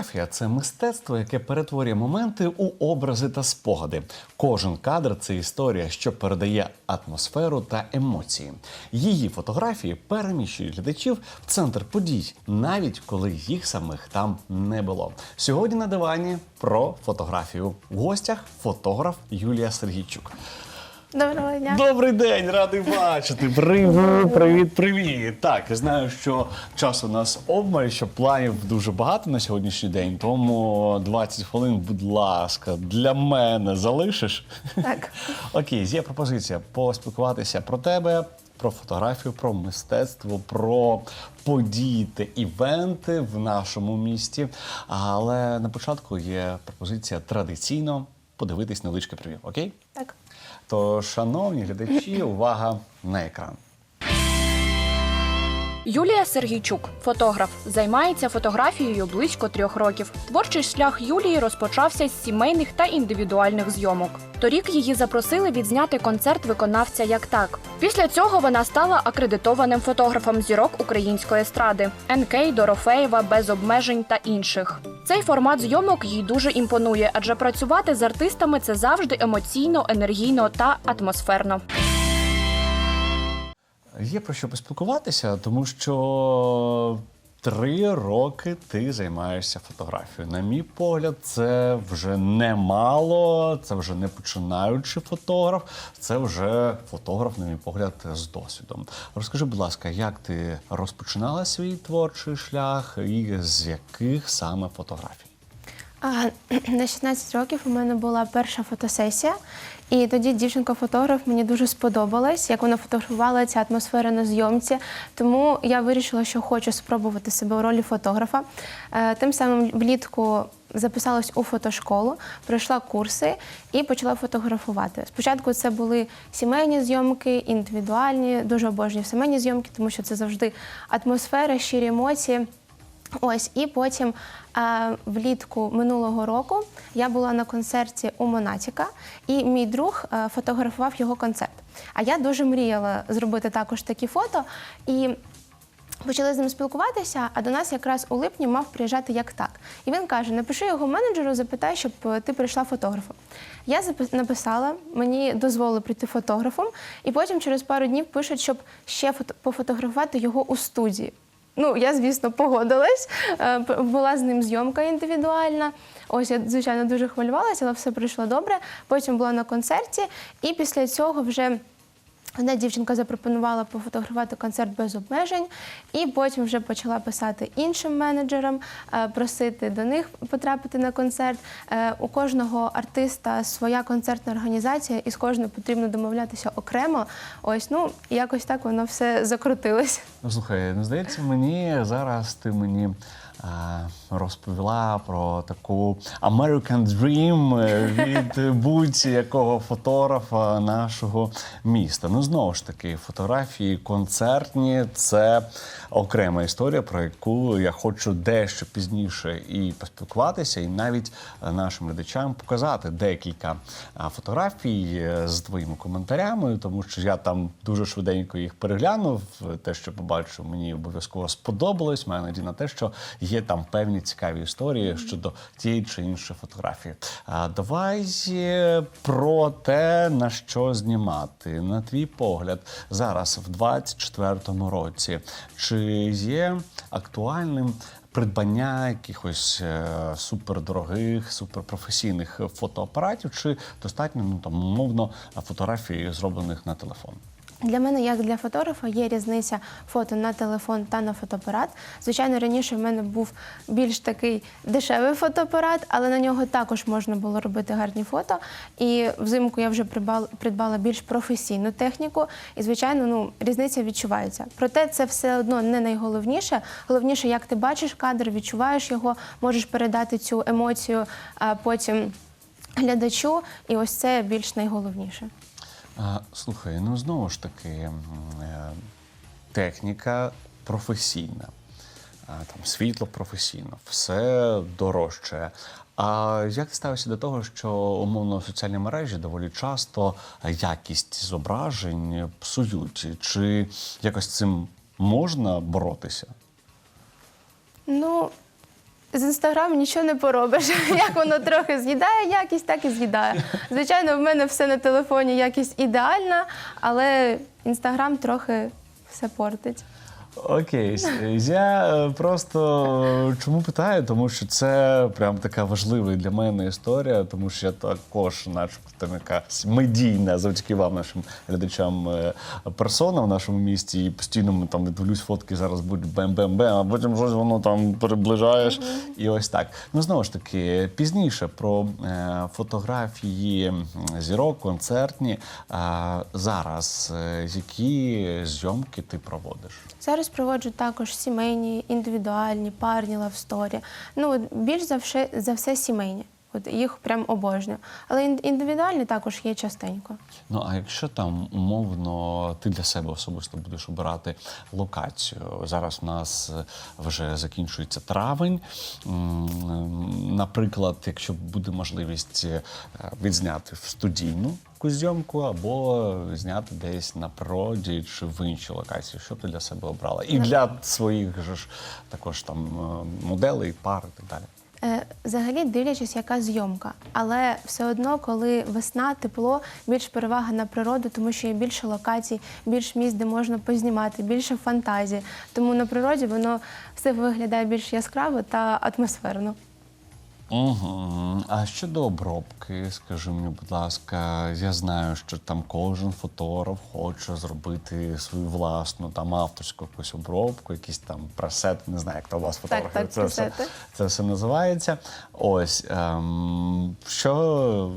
Фотографія це мистецтво, яке перетворює моменти у образи та спогади. Кожен кадр це історія, що передає атмосферу та емоції. Її фотографії переміщують глядачів в центр подій, навіть коли їх самих там не було. Сьогодні на дивані про фотографію. В гостях фотограф Юлія Сергійчук. Доброго дня. Добрий день, радий бачити. Привіт, привіт, привіт. Так, я знаю, що часу у нас обмаль, що планів дуже багато на сьогоднішній день. Тому 20 хвилин, будь ласка, для мене залишиш. Так. Окей, є пропозиція поспілкуватися про тебе. Про фотографію, про мистецтво, про події та івенти в нашому місті. Але на початку є пропозиція традиційно подивитись невеличке прев'ю. Окей? Так. То, шановні глядачі, увага на екран. Юлія Сергійчук, фотограф, займається фотографією близько трьох років. Творчий шлях Юлії розпочався з сімейних та індивідуальних зйомок. Торік її запросили відзняти концерт виконавця як так. Після цього вона стала акредитованим фотографом зірок української естради НК, Дорофеєва, без обмежень та інших. Цей формат зйомок їй дуже імпонує, адже працювати з артистами це завжди емоційно, енергійно та атмосферно. Є про що поспілкуватися, тому що три роки ти займаєшся фотографією. На мій погляд, це вже немало, це вже не починаючий фотограф, це вже фотограф, на мій погляд, з досвідом. Розкажи, будь ласка, як ти розпочинала свій творчий шлях і з яких саме фотографій? На 16 років у мене була перша фотосесія, і тоді дівчинка-фотограф мені дуже сподобалась, як вона фотографувала ця атмосфера на зйомці. Тому я вирішила, що хочу спробувати себе у ролі фотографа. Е, Тим самим влітку записалась у фотошколу, пройшла курси і почала фотографувати. Спочатку це були сімейні зйомки, індивідуальні, дуже обожнюю сімейні зйомки, тому що це завжди атмосфера, щирі емоції. Ось і потім е, влітку минулого року я була на концерті у Монатіка, і мій друг е, фотографував його концерт. А я дуже мріяла зробити також такі фото. І Почали з ним спілкуватися, а до нас якраз у липні мав приїжджати як так. І він каже: напиши його менеджеру, запитай, щоб е, ти прийшла фотографом. Я написала, мені дозволили прийти фотографом, і потім через пару днів пишуть, щоб ще фото- пофотографувати його у студії. Ну, я, звісно, погодилась. Е, Була з ним зйомка індивідуальна. Ось я, звичайно, дуже хвилювалася, але все пройшло добре. Потім була на концерті, і після цього вже. Одна дівчинка запропонувала пофотографувати концерт без обмежень, і потім вже почала писати іншим менеджерам, е, просити до них потрапити на концерт. Е, У кожного артиста своя концертна організація, і з кожною потрібно домовлятися окремо. Ось ну якось так воно все закрутилось. Ну, слухай, ну здається, мені зараз ти мені е, розповіла про таку American Dream від будь-якого фотографа нашого міста. Ну, знову ж таки, фотографії концертні це окрема історія, про яку я хочу дещо пізніше і поспілкуватися, і навіть е, нашим глядачам показати декілька фотографій е, з твоїми коментарями, тому що я там дуже швиденько їх переглянув. Те, що побачив, мені обов'язково сподобалось. Маю надію на те, що є там певні цікаві історії щодо тієї чи іншої фотографії. А давай е, про те, на що знімати. На твій погляд, зараз в 24-му році, чи є актуальним придбання якихось е, супердорогих, суперпрофесійних фотоапаратів, чи достатньо ну там умовно фотографій, зроблених на телефон? Для мене, як для фотографа, є різниця фото на телефон та на фотоапарат. Звичайно, раніше в мене був більш такий дешевий фотоапарат, але на нього також можна було робити гарні фото. І взимку я вже придбала, більш професійну техніку. І, звичайно, ну, різниця відчувається. Проте це все одно не найголовніше. Головніше, як ти бачиш кадр, відчуваєш його, можеш передати цю емоцію а потім глядачу. І ось це більш найголовніше. Слухай, ну знову ж таки, е, техніка професійна, там світло професійно, все дорожче. А як ти ставишся до того, що умовно в соціальні мережі доволі часто якість зображень псують? Чи якось цим можна боротися? Ну, З інстаграму нічого не поробиш. Як воно трохи з'їдає якість, так і з'їдає. Звичайно, в мене все на телефоні якість ідеальна, але інстаграм трохи все портить. Окей, я е, просто чому питаю, тому що це прям така важлива для мене історія, тому що я також, начебто, там якась медійна завдяки вам, нашим глядачам, е, персона в нашому місті. І постійно ми там дивлюсь фотки, зараз будуть бем-бем-бем, а потім щось воно там приближаєш. І ось так. Ну знову ж таки, пізніше про е, фотографії зірок, концертні. Зараз е, які зйомки ти проводиш? Зараз проводжу також сімейні, індивідуальні, парні лавсторі. Ну, більш за все, за все сімейні. От їх прям обожнюю. Але індивідуальні також є частенько. Ну а якщо там умовно ти для себе особисто будеш обирати локацію, зараз у нас вже закінчується травень. Наприклад, якщо буде можливість е, відзняти в студійну зйомку або зняти десь на природі чи в іншій локації, що б ти для себе обрала? І для своїх же ж також там е, моделей, пар і так далі. Е, Взагалі дивлячись, яка зйомка, але все одно, коли весна, тепло, більш перевага на природу, тому що є більше локацій, більш місць, де можна познімати, більше фантазії. Тому на природі воно все виглядає більш яскраво та атмосферно. Угу. А щодо обробки, скажи мені, будь ласка, я знаю, що там кожен фотограф хоче зробити свою власну там авторську якусь обробку, якийсь там пресет, не знаю, як то у вас фотографи так, це, все, це все називається. Ось ем, що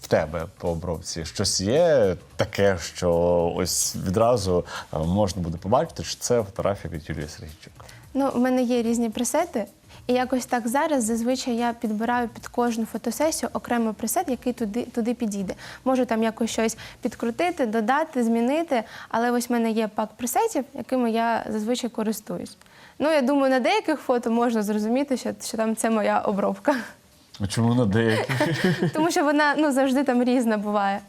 в тебе по обробці? Щось є таке, що ось відразу е, можна буде побачити, що це фотографія від Юлії Сергійчук. Ну, у мене є різні пресети, і якось так зараз зазвичай я підбираю під кожну фотосесію окремий пресет, який туди, туди підійде. Можу там якось щось підкрутити, додати, змінити, але ось в мене є пак пресетів, якими я зазвичай користуюсь. Ну, я думаю, на деяких фото можна зрозуміти, що, що там це моя обробка. А чому на деяких? Тому що вона ну, завжди там різна буває.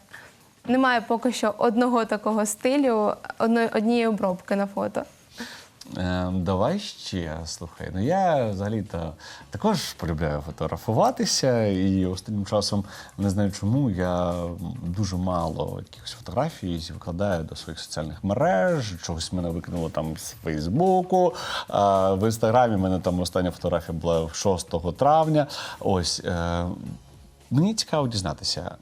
Немає поки що одного такого стилю, однієї обробки на фото. Е, давай ще слухай. Ну я взагалі-то також полюбляю фотографуватися, і останнім часом не знаю чому. Я дуже мало якихось фотографій викладаю до своїх соціальних мереж. Чогось мене викинуло там з Фейсбуку. А в інстаграмі мене там остання фотографія була 6 травня. Ось. Е, Мені цікаво дізнатися,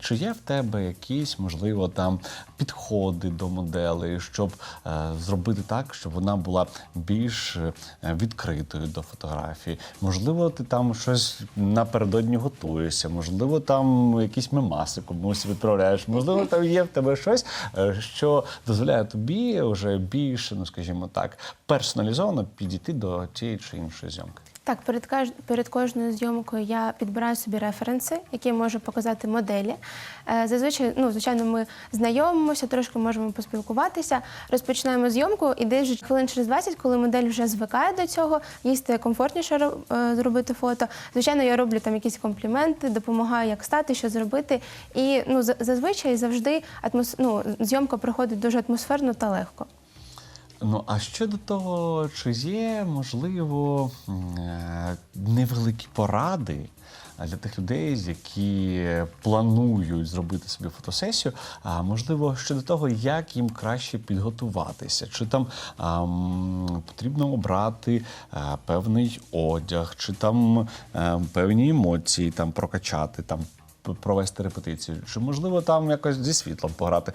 чи є в тебе якісь, можливо, там підходи до моделей, щоб е, зробити так, щоб вона була більш е, відкритою до фотографії. Можливо, ти там щось напередодні готуєшся, можливо, там якісь мемаси комусь відправляєш, можливо, там є в тебе щось, е, що дозволяє тобі вже більше, ну скажімо так, персоналізовано підійти до тієї чи іншої зйомки. Так, перед перед кожною зйомкою я підбираю собі референси, які можу показати моделі. Е, Зазвичай, ну звичайно, ми знайомимося, трошки можемо поспілкуватися. Розпочинаємо зйомку, і десь вже хвилин через 20, коли модель вже звикає до цього, їй стає комфортніше е, зробити фото. Звичайно, я роблю там якісь компліменти, допомагаю, як стати, що зробити. І ну зазвичай завжди атмос... ну, зйомка проходить дуже атмосферно та легко. Ну, а щодо того, чи є, можливо, е, невеликі поради для тих людей, які планують зробити собі фотосесію, а можливо, щодо того, як їм краще підготуватися, чи там а, м, потрібно обрати певний одяг, чи там е, певні емоції там прокачати, там провести репетицію, чи можливо там якось зі світлом пограти.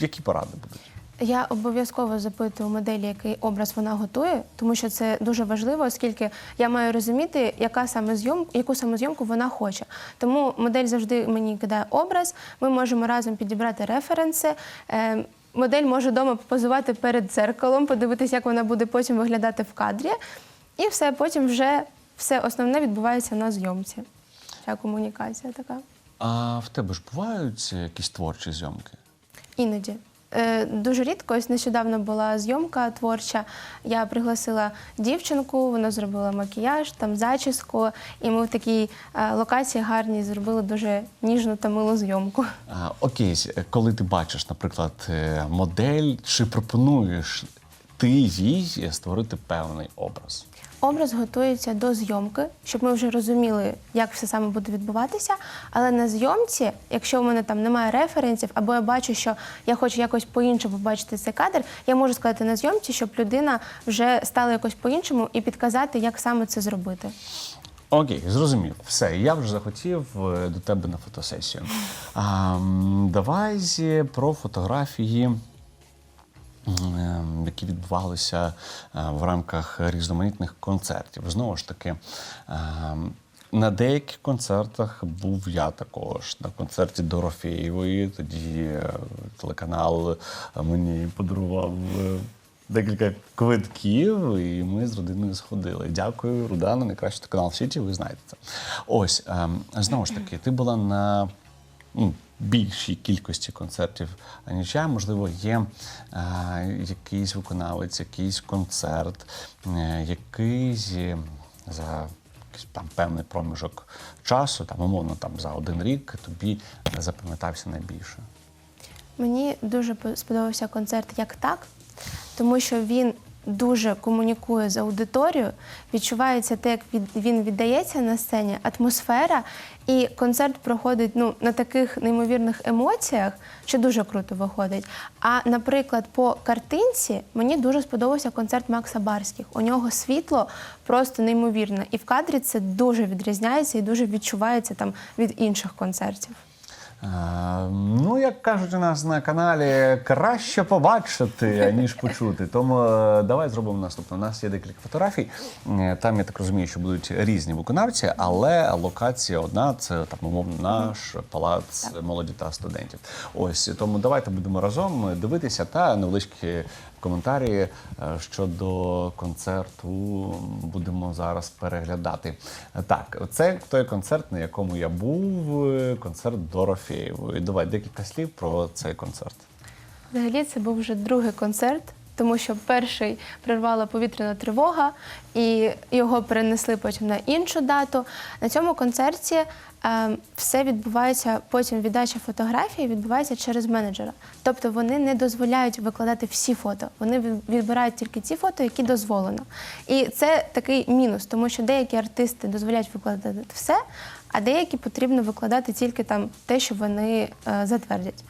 Які поради будуть? Я обов'язково запитую у моделі, який образ вона готує, тому що це дуже важливо, оскільки я маю розуміти, яка саме зйом, яку саме зйомку вона хоче. Тому модель завжди мені кидає образ. Ми можемо разом підібрати референси. Е, Модель може вдома позувати перед дзеркалом, подивитися, як вона буде потім виглядати в кадрі. І все, потім вже все основне відбувається на зйомці. Ця комунікація така. А в тебе ж бувають якісь творчі зйомки? Іноді. Е, Дуже рідко, ось нещодавно була зйомка творча. Я пригласила дівчинку, вона зробила макіяж, там зачіску, і ми в такій е, локації гарній зробили дуже ніжну та милу зйомку. А, окей, коли ти бачиш, наприклад, е, модель, чи пропонуєш ти їй створити певний образ? Образ готується до зйомки, щоб ми вже розуміли, як все саме буде відбуватися. Але на зйомці, якщо у мене там немає референсів, або я бачу, що я хочу якось по-іншому побачити цей кадр, я можу сказати на зйомці, щоб людина вже стала якось по-іншому і підказати, як саме це зробити. Окей, зрозумів. Все, я вже захотів е, до тебе на фотосесію. А, давай про фотографії, які відбувалися е, в рамках різноманітних концертів. Знову ж таки. е, На деяких концертах був я також. На концерті Дорофєєвої. Тоді е, телеканал е, мені подарував декілька квитків, і ми з родиною сходили. Дякую, Рудана, найкращий канал в світі, ви знаєте це. Ось, ем, знову ж таки, ти була на ну, більшій кількості концертів, ніж я. Можливо, є е, якийсь виконавець, якийсь концерт, е, якийсь е, за там певний проміжок часу, там, умовно, там, за один рік тобі запам'ятався найбільше. Мені дуже сподобався концерт як так, тому що він дуже комунікує з аудиторією, відчувається те, як він віддається на сцені, атмосфера, і концерт проходить ну, на таких неймовірних емоціях, що дуже круто виходить. А, наприклад, по картинці мені дуже сподобався концерт Макса Барських. У нього світло просто неймовірне. І в кадрі це дуже відрізняється і дуже відчувається там від інших концертів. Е, Ну, як кажуть у нас на каналі, краще побачити, ніж почути. Тому е, давай зробимо наступне. У нас є декілька фотографій. Е, Там я так розумію, що будуть різні виконавці, але локація одна це там умовно наш палац молоді та студентів. Ось тому давайте будемо разом дивитися та невеличкі коментарі е, щодо концерту будемо зараз переглядати. Е, Так, це той концерт, на якому я був, е, концерт Дорофєєвої. Давай декілька слів про цей концерт. Взагалі це був вже другий концерт, тому що перший прервала повітряна тривога, і його перенесли потім на іншу дату. На цьому концерті все відбувається, потім віддача фотографії відбувається через менеджера. Тобто вони не дозволяють викладати всі фото. Вони від- відбирають тільки ті фото, які дозволено. І це такий мінус, тому що деякі артисти дозволяють викладати все, а деякі потрібно викладати тільки там те, що вони е, затвердять.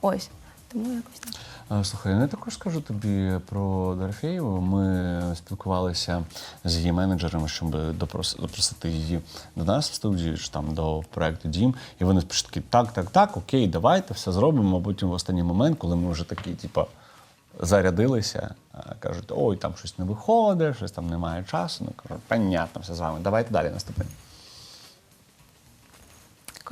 Ось. Тому якось так. Е, Слухай, ну я також скажу тобі про Дорофєєву. Ми спілкувалися з її менеджерами, щоб допрос- запросити її до нас в студію, чи там до проекту Дім. І вони спочатку такі, так, так, так, окей, давайте все зробимо. А потім в останній момент, коли ми вже такі, типа, зарядилися, е, кажуть, ой, там щось не виходить, щось там немає часу. Ну кажу, понятно, все з вами. Давайте далі наступний.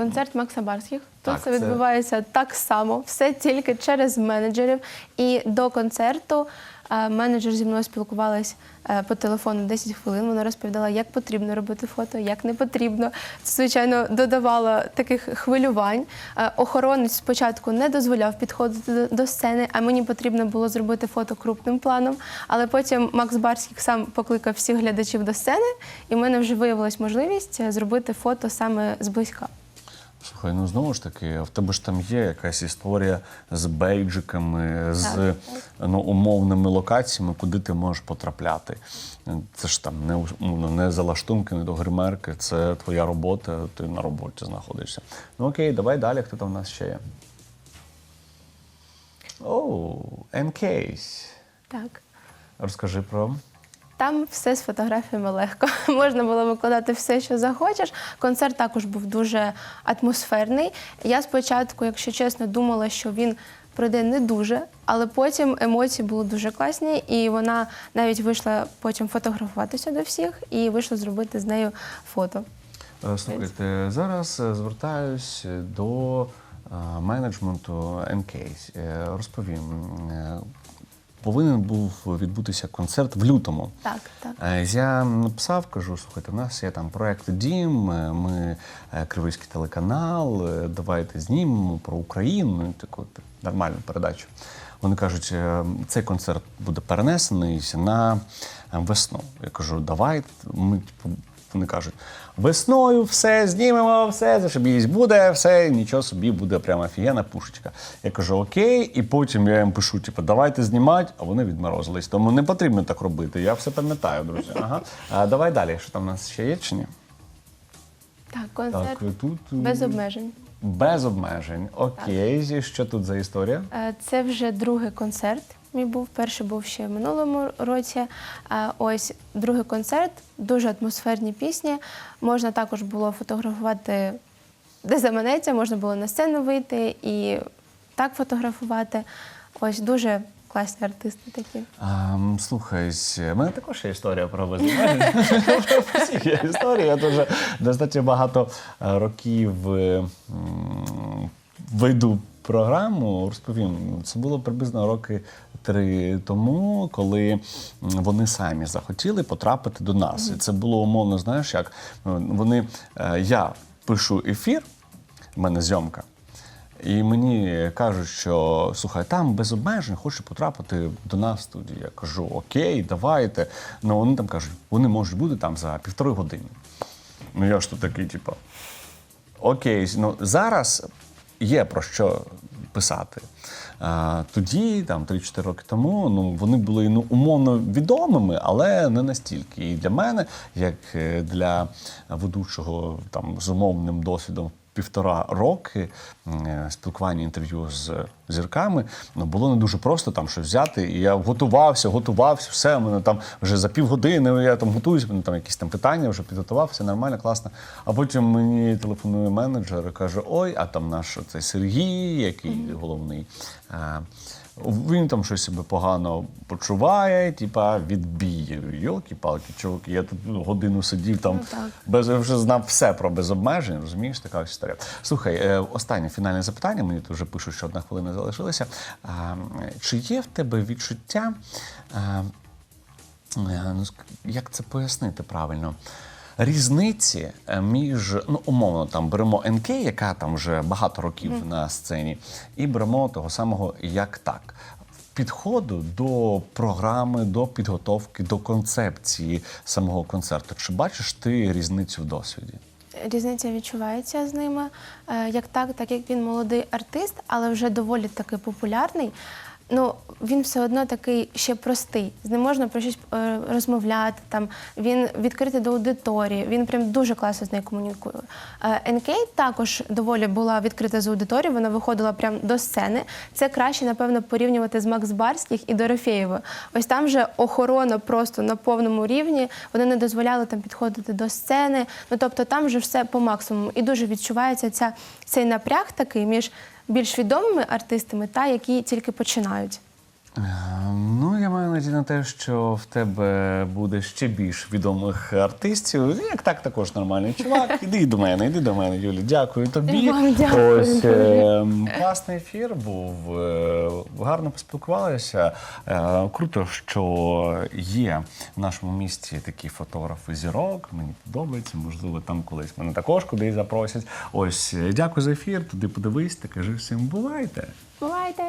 Концерт Макса Барських. Тут Так, це це- відбувається так само, все тільки через менеджерів. І до концерту е, менеджер зі мною спілкувалась е, по телефону 10 хвилин. Вона розповідала, як потрібно робити фото, як не потрібно. Це, звичайно, додавало таких хвилювань. Е, Охоронець спочатку не дозволяв підходити до- до сцени, а мені потрібно було зробити фото крупним планом. Але потім Макс Барських сам покликав всіх глядачів до сцени, і в мене вже виявилась можливість е, зробити фото саме зблизька. Слухай, ну знову ж таки, в тебе ж там є якась історія з бейджиками, з Так. ну, умовними локаціями, куди ти можеш потрапляти. Це ж там не, умовно, не залаштунки, не до гримерки, це твоя робота, ти на роботі знаходишся. Ну окей, давай далі, хто там в нас ще є. Оу, Енкейс. Так. Розкажи про. Там все з фотографіями легко. Можна було викладати все, що захочеш. Концерт також був дуже атмосферний. Я спочатку, якщо чесно, думала, що він пройде не дуже, але потім емоції були дуже класні, і вона навіть вийшла потім фотографуватися до всіх і вийшла зробити з нею фото. Е, Слухайте, зараз е, звертаюсь до е, менеджменту Енкейс. Розповім. Повинен був відбутися концерт в лютому. Так, так. Е, Я написав, кажу, слухайте, у нас є там проект Дім, е, ми е, Кривийський телеканал, давайте знімемо про Україну, ну, таку нормальну передачу. Вони кажуть, цей концерт буде перенесений на весну. Я кажу, давай, ми типу, вони кажуть: весною все знімемо, все зашибісь буде, все нічого собі буде прямо офігенна пушечка. Я кажу, окей, і потім я їм пишу: типу, давайте знімати, а вони відморозились. Тому не потрібно так робити. Я все пам'ятаю, друзі. Ага. А, давай далі. Що там у нас ще є чи ні? Так, концерт Так, тут без обмежень. без обмежень. Окей, що тут за історія? Е, Це вже другий концерт. Мій був перший був ще в минулому році. Ось другий концерт, дуже атмосферні пісні. Можна також було фотографувати, де заманеться, можна було на сцену вийти і так фотографувати. Ось дуже класні артисти такі. А, слухай, в мене також є історія про всіх є історія. Я дуже достатньо багато е, років е, веду програму. Розповім, це було приблизно роки три тому, коли вони самі захотіли потрапити до нас. І це було умовно, знаєш, як е, вони е, я пишу ефір, в мене зйомка. І мені кажуть, що слухай, там без обмежень хочу потрапити до нас в студію. Я кажу, окей, давайте. Ну вони там кажуть, вони можуть бути там за півтори години. Ну я ж тут такий, типу, окей, ну зараз є про що писати. Тоді, там 3-4 роки тому, ну вони були ну умовно відомими, але не настільки. І для мене, як е, для ведучого там з умовним досвідом. Півтора роки е, спілкування інтерв'ю з зірками ну було не дуже просто там щось взяти. І я готувався, готувався, все у мене там вже за півгодини. Я там готуюсь, мене там якісь там питання вже підготував, все нормально, класно. А потім мені телефонує менеджер і каже: Ой, а там наш цей Сергій, який головний. е, Він там щось себе погано почуває, типа відбій. Йолки-палки, чуваки, я тут ну, годину сидів там Ну, без я вже знав все про без обмежень, розумієш, така ось історія. Слухай, е, останнє фінальне запитання. Мені тут вже пишуть, що одна хвилина залишилася. Чи є в тебе відчуття? Е, ну, як це пояснити правильно? Різниці е, між ну умовно там беремо НК, яка там вже багато років на сцені, і беремо того самого як так. Підходу до програми, до підготовки, до концепції самого концерту. Чи бачиш ти різницю в досвіді? Різниця відчувається з ними. Е, Як так, так як він молодий артист, але вже доволі таки популярний. Ну, він все одно такий ще простий. З ним можна про щось е, розмовляти. Там він відкритий до аудиторії. Він прям дуже класно з нею комунікує. Е, НК також доволі була відкрита з аудиторією. Вона виходила прям до сцени. Це краще, напевно, порівнювати з Макс Барських і Дорофєєвою. Ось там вже охорона просто на повному рівні. Вони не дозволяли там підходити до сцени. Ну тобто там вже все по максимуму. І дуже відчувається ця, цей напряг такий між більш відомими артистами та які тільки починають. Е, Ну, я маю надію на те, що в тебе буде ще більш відомих артистів. Як так, також нормальний чувак. Іди до мене, іди до мене, Юлі. Дякую тобі. Вам дякую. Ось е, класний ефір був. е, Гарно поспілкувалися. Е, Круто, що є в нашому місті такі фотографи зірок. Мені подобається. Можливо, там колись мене також кудись запросять. Ось е, дякую за ефір. Туди подивись та кажи всім бувайте. Бувайте!